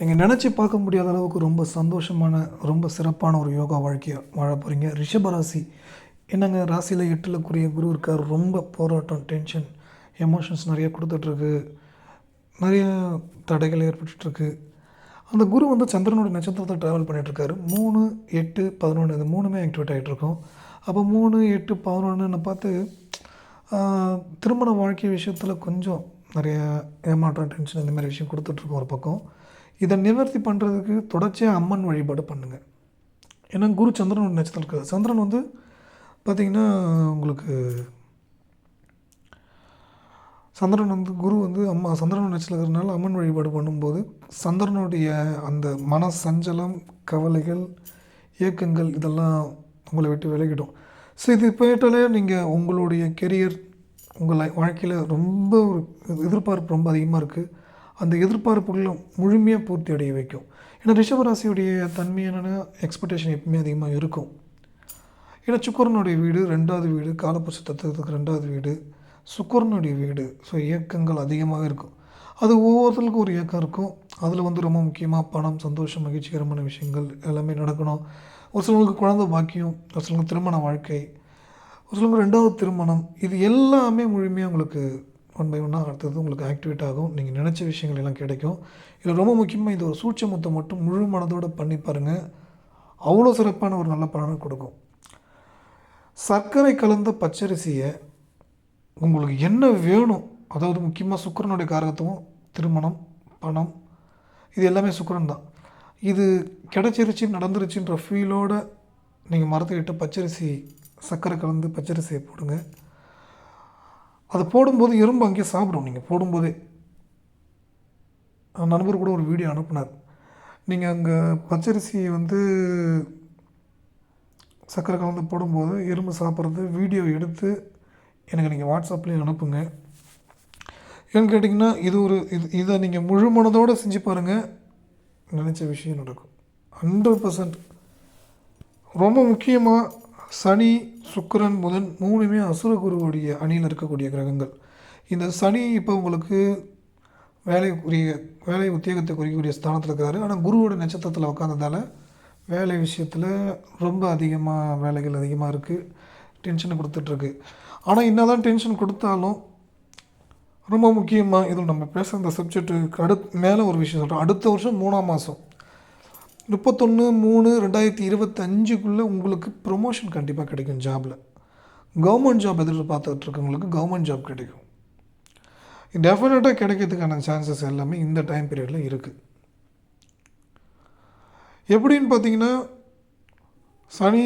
நீங்கள் நினச்சி பார்க்க முடியாத அளவுக்கு ரொம்ப சந்தோஷமான ரொம்ப சிறப்பான ஒரு யோகா வாழ்க்கையை வாழ போகிறீங்க ரிஷபராசி என்னங்க ராசியில் எட்டுலக்குரிய குரு இருக்கார் ரொம்ப போராட்டம் டென்ஷன் எமோஷன்ஸ் நிறைய கொடுத்துட்ருக்கு. நிறைய தடைகள் ஏற்பட்டுருக்கு அந்த குரு வந்து சந்திரனோட நட்சத்திரத்தை ட்ராவல் பண்ணிகிட்ருக்காரு மூணு எட்டு பதினொன்று இது மூணுமே ஆக்டிவேட் ஆகிட்டு அப்போ மூணு எட்டு பதினொன்றுன்னு பார்த்து திருமண வாழ்க்கை விஷயத்தில் கொஞ்சம் நிறைய ஏமாற்றம் டென்ஷன் இந்த மாதிரி விஷயம் கொடுத்துட்ருக்கோம் ஒரு பக்கம். இதை நிவர்த்தி பண்ணுறதுக்கு தொடர்ச்சியாக அம்மன் வழிபாடு பண்ணுங்கள் ஏன்னா குரு சந்திரன் நட்சத்திரம் இருக்குது சந்திரன் வந்து பார்த்திங்கன்னா உங்களுக்கு சந்திரன் வந்து குரு வந்து அம்மா சந்திரன் நட்சத்திரத்தினால அம்மன் வழிபாடு பண்ணும்போது சந்திரனுடைய அந்த மன சஞ்சலம் கவலைகள் இயக்கங்கள் இதெல்லாம் உங்களை விட்டு விலகிடும். ஸோ இது போயிட்டாலே நீங்கள் உங்களுடைய கெரியர் உங்கள் வாழ்க்கையில் ரொம்ப ஒரு எதிர்பார்ப்பு ரொம்ப அதிகமாக இருக்குது அந்த எதிர்பார்ப்புகளும் முழுமையாக பூர்த்தி அடைய வைக்கும். ஏன்னா ரிஷபராசியுடைய தன்மை என்னென்னா எக்ஸ்பெக்டேஷன் எப்பவுமே அதிகமாக இருக்கும். ஏன்னா சுக்கரனுடைய வீடு ரெண்டாவது வீடு காலப்புருஷ தத்துவத்துக்கு ரெண்டாவது வீடு சுக்கரனுடைய வீடு. ஸோ இயக்கங்கள் அதிகமாக இருக்கும். அது ஒவ்வொருத்தருக்கும் ஒரு இயக்கம் இருக்கும். அதில் வந்து ரொம்ப முக்கியமாக பணம் சந்தோஷம் மகிழ்ச்சிகரமான விஷயங்கள் எல்லாமே நடக்கணும். ஒரு சிலவங்களுக்கு குழந்தை பாக்கியம் ஒரு சிலவங்களுக்கு திருமண வாழ்க்கை ஒரு சிலவங்க ரெண்டாவது திருமணம் இது எல்லாமே முழுமையாக உங்களுக்கு ஒன் பை ஒன்னாக அடுத்தது உங்களுக்கு ஆக்டிவேட் ஆகும். நீங்கள் நினச்ச விஷயங்கள் எல்லாம் கிடைக்கும். இதில் ரொம்ப முக்கியமாக இது ஒரு சூட்சமத்தை மட்டும் முழு மனதோடு பண்ணி பாருங்கள் அவ்வளோ சிறப்பான ஒரு நல்ல பலனை கொடுக்கும். சர்க்கரை கலந்த பச்சரிசியை உங்களுக்கு என்ன வேணும்? அதாவது முக்கியமாக சுக்கிரனுடைய காரகத்துவம் திருமணம் பணம் இது எல்லாமே சுக்கரன் தான். இது கிடச்சிருச்சு நடந்துருச்சுன்ற ஃபீலோடு நீங்கள் மரத்துக்கிட்ட பச்சரிசி சர்க்கரை கலந்து பச்சரிசியை போடுங்க. அதை போடும்போது எறும்பு அங்கேயே சாப்பிடும். நீங்கள் போடும்போதே. நண்பர் கூட ஒரு வீடியோ அனுப்புனார். நீங்கள் அங்கே பச்சரிசி வந்து சர்க்கரை கலந்து போடும்போது எறும்பு சாப்பிட்றது வீடியோ எடுத்து எனக்கு நீங்கள் வாட்ஸ்அப்லேயும் அனுப்புங்க. ஏன்னு கேட்டிங்கன்னா இது ஒரு இது இதை நீங்கள் முழு மனதோடு செஞ்சு பாருங்கள் நினச்ச விஷயம் நடக்கும். ஹண்ட்ரட் பர்சன்ட் ரொம்ப முக்கியமாக சனி சுக்கிரன் புதன் மூணுமே அசுர குருவுடைய அணியில் இருக்கக்கூடிய கிரகங்கள். இந்த சனி இப்போ உங்களுக்கு வேலைக்குரிய வேலை உத்தியோகத்தை குறிக்கக்கூடிய ஸ்தானத்தில் இருக்கிறாரு ஆனால் குருவோட நட்சத்திரத்தில் உட்காந்ததால வேலை விஷயத்தில் ரொம்ப அதிகமாக வேலைகள் அதிகமாக இருக்குது டென்ஷனை கொடுத்துட்ருக்கு. ஆனால் என்ன தான் டென்ஷன் கொடுத்தாலும் ரொம்ப முக்கியமாக இதில் நம்ம பேசுகிற இந்த சப்ஜெக்ட்டுக்கு அடுத் மேலே ஒரு விஷயம் சொல்கிறோம் அடுத்த வருஷம் மூணாம் மாதம் முப்பத்தொன்று மூணு ரெண்டாயிரத்தி இருபத்தஞ்சுக்குள்ளே உங்களுக்கு ப்ரொமோஷன் கண்டிப்பாக கிடைக்கும் ஜாபில் கவர்மெண்ட் ஜாப் எதிர்பார்த்துட்டு இருக்கவங்களுக்கு கவர்மெண்ட் ஜாப் கிடைக்கும். டெஃபினட்டாக கிடைக்கிறதுக்கான சான்சஸ் எல்லாமே இந்த டைம் பீரியடில் இருக்குது எப்படின்னு பார்த்தீங்கன்னா சனி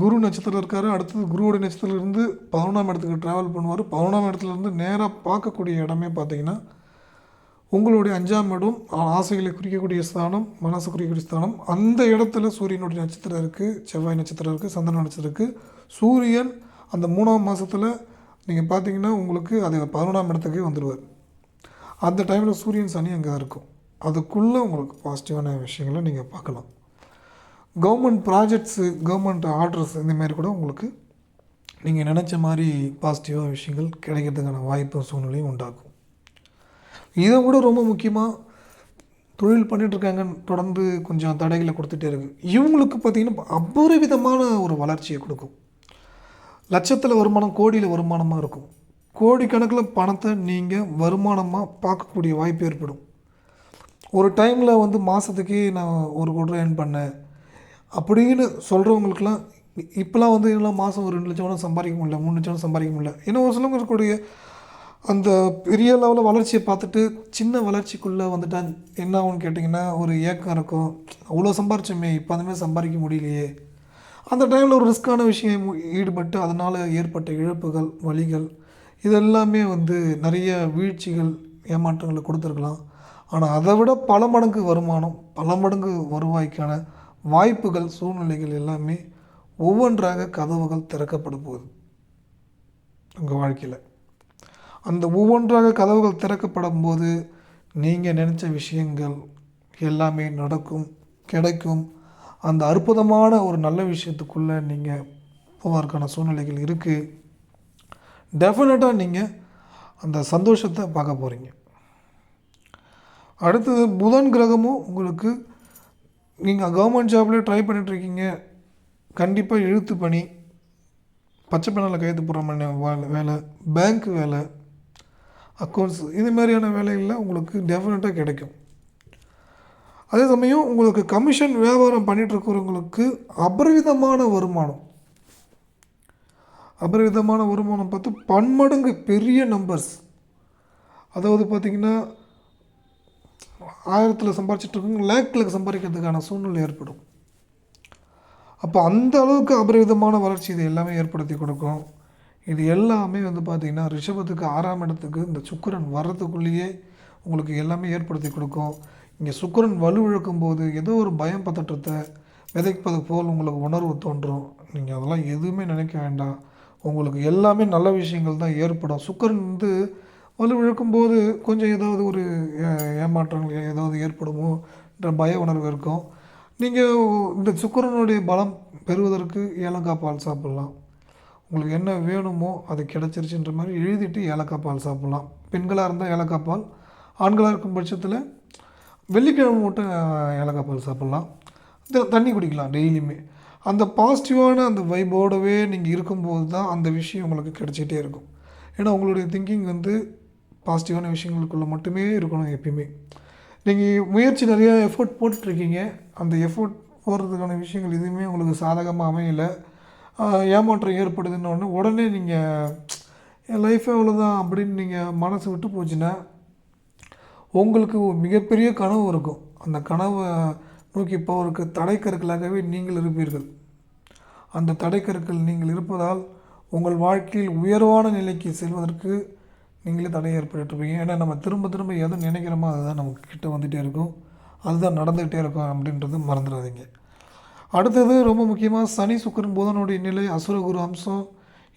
குரு நட்சத்திரம் இருக்கார். அடுத்தது குருவோட நட்சத்திரத்துலேருந்து இருந்து பதினொன்றாம் இடத்துக்கு ட்ராவல் பண்ணுவார். பதினொன்றாம் இடத்துலேருந்து நேராக பார்க்கக்கூடிய இடமே பார்த்தீங்கன்னா உங்களுடைய அஞ்சாம் இடம் ஆசைகளை குறிக்கக்கூடிய ஸ்தானம் மனசு குறிக்கக்கூடிய ஸ்தானம். அந்த இடத்துல சூரியனுடைய நட்சத்திரம் இருக்குது செவ்வாய் நட்சத்திரம் இருக்குது சந்திரன் நட்சத்திரம் இருக்குது சூரியன் அந்த மூணாம் மாதத்தில் நீங்கள் பார்த்தீங்கன்னா உங்களுக்கு அது பதினொன்றாம் இடத்துக்கே வந்துடுவார் அந்த டைமில் சூரியன் சனி அங்கே தான் இருக்கும். அதுக்குள்ளே உங்களுக்கு பாசிட்டிவான விஷயங்களை நீங்கள் பார்க்கலாம். கவர்மெண்ட் ப்ராஜெக்ட்ஸு கவர்மெண்ட் ஆர்டர்ஸ் இந்தமாரி கூட உங்களுக்கு நீங்கள் நினச்ச மாதிரி பாசிட்டிவாக விஷயங்கள் கிடைக்கிறதுக்கான வாய்ப்பு சூழ்நிலையும் உண்டாகும். இதை விட ரொம்ப முக்கியமாக தொழில் பண்ணிகிட்ருக்காங்க தொடர்ந்து கொஞ்சம் தடைகளை கொடுத்துட்டே இருக்குது இவங்களுக்கு பார்த்திங்கன்னா அபரிவிதமான ஒரு வளர்ச்சியை கொடுக்கும். லட்சத்தில் வருமானம் கோடியில் வருமானமாக இருக்கும். கோடிக்கணக்கில் பணத்தை நீங்கள் வருமானமாக பார்க்கக்கூடிய வாய்ப்பு ஏற்படும். ஒரு டைமில் வந்து மாதத்துக்கே நான் ஒரு கோடி ரூபா ஏர்ன் பண்ணேன் அப்படின்னு சொல்கிறவங்களுக்குலாம் இப்போலாம் வந்து எல்லாம் மாதம் ஒரு ரெண்டு லட்சம் கூட சம்பாதிக்க முடியல மூணு லட்சம் சம்பாதிக்க முடியல. ஏன்னா ஒரு சிலவங்க இருக்கக்கூடிய அந்த பெரிய லெவலில் வளர்ச்சியை பார்த்துட்டு சின்ன வளர்ச்சிக்குள்ளே வந்துட்டா என்ன ஆகும்னு கேட்டிங்கன்னா ஒரு ஏக்கம் இருக்கும். அவ்வளோ சம்பாரிச்சோமே இப்போ அதுமாதிரி சம்பாதிக்க முடியலையே. அந்த டைமில் ஒரு ரிஸ்க்கான விஷயம் ஈடுபட்டு அதனால் ஏற்பட்ட இழப்புகள் வலிகள் இதெல்லாமே வந்து நிறைய வீழ்ச்சிகள் ஏமாற்றங்களை கொடுத்துருக்கலாம். ஆனால் அதை விட பல மடங்கு வருமானம் பல மடங்கு வருவாய்க்கான வாய்ப்புகள் சூழ்நிலைகள் எல்லாமே ஒவ்வொன்றாக கதவுகள் திறக்கப்பட போகுது. உங்கள் வாழ்க்கையில். அந்த ஒவ்வொன்றாக கதவுகள் திறக்கப்படும் போது நீங்கள் நினச்ச விஷயங்கள் எல்லாமே நடக்கும் கிடைக்கும். அந்த அற்புதமான ஒரு நல்ல விஷயத்துக்குள்ளே நீங்கள் போவதற்கான சூழ்நிலைகள் இருக்குது டெஃபினட்டாக நீங்கள் அந்த சந்தோஷத்தை பார்க்க போகிறீங்க அடுத்தது புதன் கிரகமும் உங்களுக்கு நீங்கள் கவர்மெண்ட் ஜாப்லேயே ட்ரை பண்ணிகிட்ருக்கீங்க கண்டிப்பாக எழுத்து பணி பச்சை பெண்ணில் கையெழுத்து போடுற மாதிரி வேலை வேலை பேங்க் வேலை அக்கௌண்ட்ஸ் இது மாதிரியான வேலைகளில் உங்களுக்கு டெஃபினட்டாக கிடைக்கும். அதே சமயம் உங்களுக்கு கமிஷன் வியாபாரம் பண்ணிகிட்ருக்கிறவங்களுக்கு அபரிவிதமான வருமானம். அபரிவிதமான வருமானம் பார்த்து பன்மடங்கு பெரிய நம்பர்ஸ் அதாவது பார்த்திங்கன்னா ஆயிரத்தில் சம்பாரிச்சிட்ருக்கவங்க லேக்கில் சம்பாதிக்கிறதுக்கான சூழ்நிலை ஏற்படும். அப்போ அந்த அளவுக்கு அபரிவிதமான வளர்ச்சி இது எல்லாமே ஏற்படுத்தி கொடுக்கும். இது எல்லாமே வந்து பார்த்திங்கன்னா ரிஷபத்துக்கு ஆறாம் இடத்துக்கு இந்த சுக்கிரன் வர்றதுக்குள்ளேயே உங்களுக்கு எல்லாமே ஏற்படுத்தி கொடுக்கும். இங்கே சுக்கிரன் வலுவிழக்கும் போது ஏதோ ஒரு பயம் பதற்றத்தை விதைப்பது போல் உங்களுக்கு உணர்வு தோன்றும். நீங்கள் அதெல்லாம் எதுவுமே நினைக்க வேண்டாம். உங்களுக்கு எல்லாமே நல்ல விஷயங்கள் தான் ஏற்படும். சுக்கிரன் வந்து வலுவிழக்கும் போது கொஞ்சம் ஏதாவது ஒரு ஏ- ஏமாற்றங்கள் ஏதாவது ஏற்படுமோ என்ற பய உணர்வு இருக்கும். நீங்கள் இந்த சுக்கரனுடைய பலம் பெறுவதற்கு ஏலங்காய் பால் சாப்பிட்லாம். உங்களுக்கு என்ன வேணுமோ அது கிடச்சிருச்சுன்ற மாதிரி எழுதிட்டு ஏலக்காய் பால் சாப்பிட்லாம். பெண்களாக இருந்தால் ஏலக்காய் பால் ஆண்களாக இருக்கும் பட்சத்தில் வெள்ளிக்கிழமை மட்டும் ஏலக்காய் பால் சாப்பிட்லாம். தண்ணி குடிக்கலாம் டெய்லியுமே. அந்த பாசிட்டிவான அந்த வைபோடவே நீங்கள் இருக்கும்போது தான் அந்த விஷயம் உங்களுக்கு கிடைச்சிட்டே இருக்கும். ஏன்னா உங்களுடைய திங்கிங் வந்து பாசிட்டிவான விஷயங்களுக்குள்ளே மட்டுமே இருக்கணும் எப்பயுமே. நீங்கள் முயற்சி நிறையா எஃபோர்ட் போட்டுட்ருக்கீங்க அந்த எஃபோர்ட் போடுறதுக்கான விஷயங்கள் எதுவுமே உங்களுக்கு சாதகமாக அமையலை. ஏமாற்றம் ஏற்படுதுன்னு உடனே நீங்கள் என் லைஃபே அவ்வளோதான் அப்படின்னு நீங்கள் மனசு விட்டு போச்சுன்னா உங்களுக்கு மிகப்பெரிய கனவு இருக்கும். அந்த கனவை நோக்கி போவதற்கு தடைக்கற்களாகவே நீங்கள் இருப்பீர்கள். அந்த தடைக்கற்கள் நீங்கள் இருப்பதால் உங்கள் வாழ்க்கையில் உயர்வான நிலைக்கு செல்வதற்கு நீங்களே தடை ஏற்பட்டுருப்பீங்க. ஏன்னா நம்ம திரும்ப திரும்ப எதை நினைக்கிறோமோ அதுதான் நமக்கு கிட்ட வந்துகிட்டே இருக்கும். அதுதான் நடந்துக்கிட்டே இருக்கும் அப்படின்றது மறந்துடாதீங்க. அடுத்தது ரொம்ப முக்கியமாக சனி சுக்கிரன் புதனுடைய நிலை அசுரகுரு அம்சம்.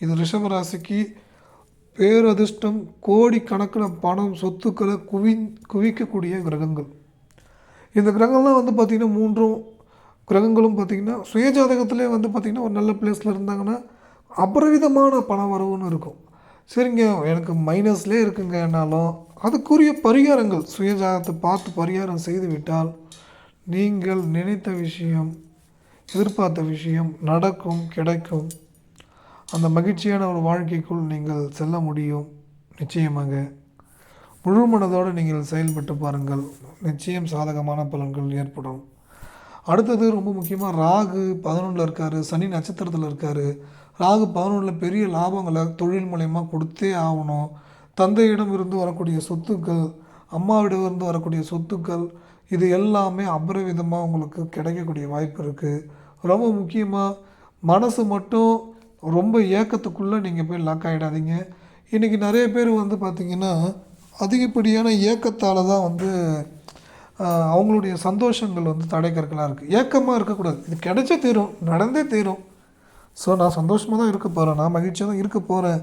இது ரிஷபராசிக்கு பேரதிர்ஷ்டம் கோடி கணக்கில் பணம் சொத்துக்களை குவி குவிக்கக்கூடிய கிரகங்கள். இந்த கிரகங்கள்லாம் வந்து பார்த்திங்கன்னா மூன்றும் கிரகங்களும் பார்த்திங்கன்னா சுயஜாதகத்திலே வந்து பார்த்திங்கன்னா ஒரு நல்ல பிளேஸில் இருந்தாங்கன்னா அபரிவிதமான பண வரவுன்னு இருக்கும். சரிங்க எனக்கு மைனஸ்லேயே இருக்குங்கனாலும் அதுக்குரிய பரிகாரங்கள் சுயஜாதகத்தை பார்த்து பரிகாரம் செய்து விட்டால் நீங்கள் நினைத்த விஷயம் எதிர்பார்த்த விஷயம் நடக்கும் கிடைக்கும். அந்த மகிழ்ச்சியான ஒரு வாழ்க்கைக்குள் நீங்கள் செல்ல முடியும். நிச்சயமாக. முழு மனதோடு நீங்கள் செயல்பட்டு பாருங்கள். நிச்சயம் சாதகமான பலன்கள் ஏற்படும். அடுத்தது ரொம்ப முக்கியமாக ராகு பதினொன்றில் இருக்கார் சனி நட்சத்திரத்தில் இருக்கார். ராகு பதினொன்றில் பெரிய லாபங்களை தொழில் மூலயமா கொடுத்தே ஆகணும். தந்தையிடம் இருந்து வரக்கூடிய சொத்துக்கள் அம்மாவிடம் இருந்து வரக்கூடிய சொத்துக்கள் இது எல்லாமே அபரிவிதமாக உங்களுக்கு கிடைக்கக்கூடிய வாய்ப்பு இருக்குது ரொம்ப முக்கியமாக மனசு மட்டும் ரொம்ப ஏக்கத்துக்குள்ளே நீங்கள் போய் லாக் ஆகிடாதீங்க இன்றைக்கி நிறைய பேர் வந்து பார்த்திங்கன்னா அதிகப்படியான ஏக்கத்தால் தான் வந்து அவங்களுடைய சந்தோஷங்கள் வந்து தடைக்கற்களாக இருக்குது ஏக்கமாக இருக்கக்கூடாது. இது கிடைச்சே தீரும் நடந்தே தீரும். ஸோ நான் சந்தோஷமாக தான் இருக்க போகிறேன் நான் மகிழ்ச்சியாக தான் இருக்க போகிறேன்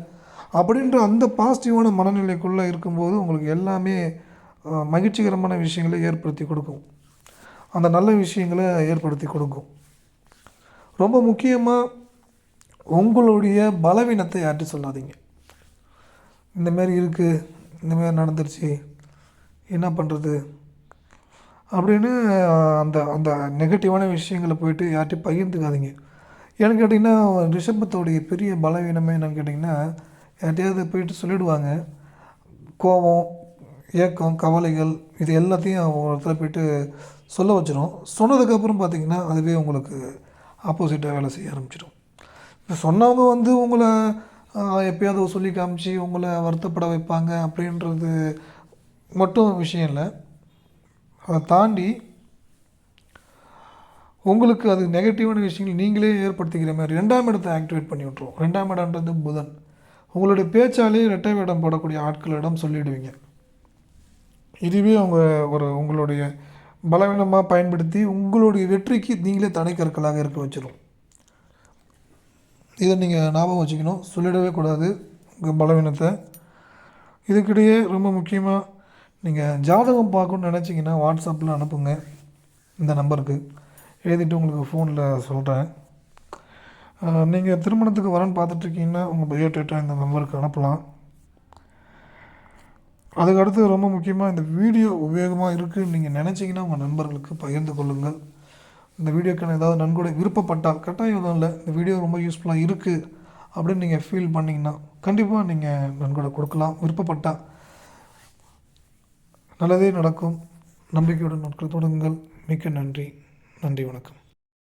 அப்படின்ற அந்த பாசிட்டிவான மனநிலைக்குள்ளே இருக்கும்போது உங்களுக்கு எல்லாமே மகிழ்ச்சிகரமான விஷயங்களை ஏற்படுத்தி கொடுக்கும். அந்த நல்ல விஷயங்களை ஏற்படுத்தி கொடுக்கும். ரொம்ப முக்கியமாக உங்களுடைய பலவீனத்தை யார்கிட்டையும் சொல்லாதீங்க. இந்தமாரி இருக்குது இந்தமாரி நடந்துருச்சு என்ன பண்ணுறது அப்படின்னு அந்த அந்த நெகட்டிவான விஷயங்களை போயிட்டு யார்கிட்டையும் பகிர்ந்துக்காதீங்க. ஏன்னு கேட்டிங்கன்னா ரிஷபத்தோடைய பெரிய பலவீனமே என்னன்னு கேட்டிங்கன்னா யார்கிட்டயாவது போயிட்டு சொல்லிவிடுவாங்க கோபம் ஏக்கம் கவலைகள் இது எல்லாத்தையும் அவங்க இடத்துல போயிட்டு சொல்ல வச்சிடும் சொன்னதுக்கப்புறம் பார்த்திங்கன்னா அதுவே உங்களுக்கு ஆப்போசிட்டாக வேலை செய்ய ஆரம்பிச்சிடும் இப்போ சொன்னவங்க வந்து உங்களை எப்பயாவது சொல்லி காமிச்சு உங்களை வருத்தப்பட வைப்பாங்க அப்படின்றது மட்டும் விஷயம் இல்லை. அதை தாண்டி உங்களுக்கு அது நெகட்டிவான விஷயங்கள் நீங்களே ஏற்படுத்திக்கிற மாதிரி ரெண்டாம் இடத்தை ஆக்டிவேட் பண்ணி விட்ருவோம் ரெண்டாம் இடம்ன்றது புதன். உங்களுடைய பேச்சாலே இரட்டை வேடம் போடக்கூடிய ஆட்களிடம் சொல்லிவிடுவீங்க இதுவே அவங்க ஒரு உங்களுடைய பலவீனமாக பயன்படுத்தி உங்களுடைய வெற்றிக்கு நீங்களே தடை கற்களாக இருக்க வச்சிடும் இதை நீங்கள் ஞாபகம் வச்சுக்கணும். சொல்லிடவே கூடாது உங்கள் பலவீனத்தை. இதுக்கிடையே ரொம்ப முக்கியமாக நீங்கள் ஜாதகம் பார்க்கணும்னு நினச்சிங்கன்னா வாட்ஸ்அப்பில் அனுப்புங்க. இந்த நம்பருக்கு. எழுதிட்டு உங்களுக்கு ஃபோனில் சொல்கிறேன் நீங்கள் திருமணத்துக்கு வரேன்னு பார்த்துட்ருக்கீங்கன்னா உங்கள் பயோடேட்டா இந்த நம்பருக்கு அனுப்பலாம். அதுக்கடுத்து ரொம்ப முக்கியமாக இந்த வீடியோ உபயோகமாக இருக்குன்னு நீங்கள் நினச்சிங்கன்னா உங்கள் நண்பர்களுக்கு பகிர்ந்து கொள்ளுங்கள். இந்த வீடியோக்கான ஏதாவது நன்கொடை விருப்பப்பட்டால் கட்டாயம் எதுவும் இல்லை இந்த வீடியோ ரொம்ப யூஸ்ஃபுல்லாக இருக்குது அப்படின்னு நீங்கள் ஃபீல் பண்ணிங்கன்னா கண்டிப்பாக நீங்கள் நன்கொடை கொடுக்கலாம். விருப்பப்பட்டால் நல்லதே நடக்கும். நம்பிக்கையுடன் நாட்கள் தொடங்குங்கள். மிக்க நன்றி. நன்றி வணக்கம்.